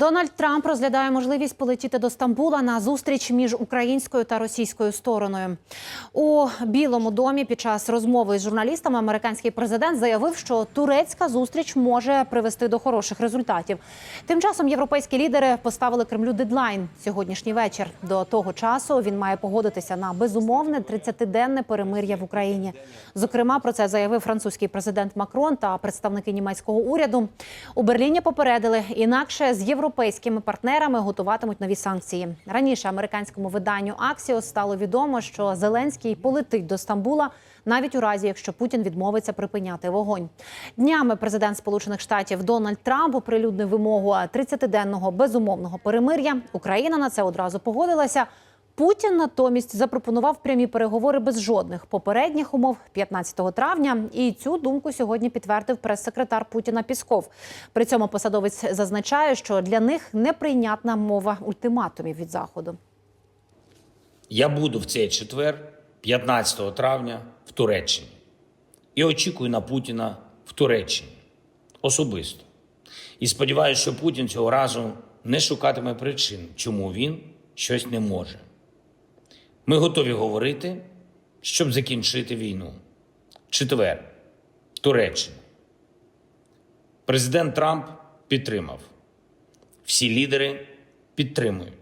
Дональд Трамп розглядає можливість полетіти до Стамбула на зустріч між українською та російською стороною. У Білому домі під час розмови з журналістами американський президент заявив, що турецька зустріч може привести до хороших результатів. Тим часом європейські лідери поставили Кремлю дедлайн сьогоднішній вечір. До того часу він має погодитися на безумовне 30-денне перемир'я в Україні. Зокрема, про це заявив французький президент Макрон та представники німецького уряду. У Берліні попередили, інакше з європейськими партнерами готуватимуть нові санкції. Раніше американському виданню Аксіо стало відомо, що Зеленський полетить до Стамбула навіть у разі, якщо Путін відмовиться припиняти вогонь. Днями президент Сполучених Штатів Дональд Трамп оприлюднив вимогу 30-денного безумовного перемир'я. Україна на це одразу погодилася. Путін натомість запропонував прямі переговори без жодних попередніх умов 15 травня. І цю думку сьогодні підтвердив прес-секретар Путіна Пісков. При цьому посадовець зазначає, що для них неприйнятна мова ультиматумів від заходу. Я буду в цей четвер, 15 травня, в Туреччині і очікую на Путіна в Туреччині особисто. І сподіваюся, що Путін цього разу не шукатиме причин, чому він щось не може. Ми готові говорити, щоб закінчити війну. Четвер, Туреччина. Президент Трамп підтримав. Всі лідери підтримують.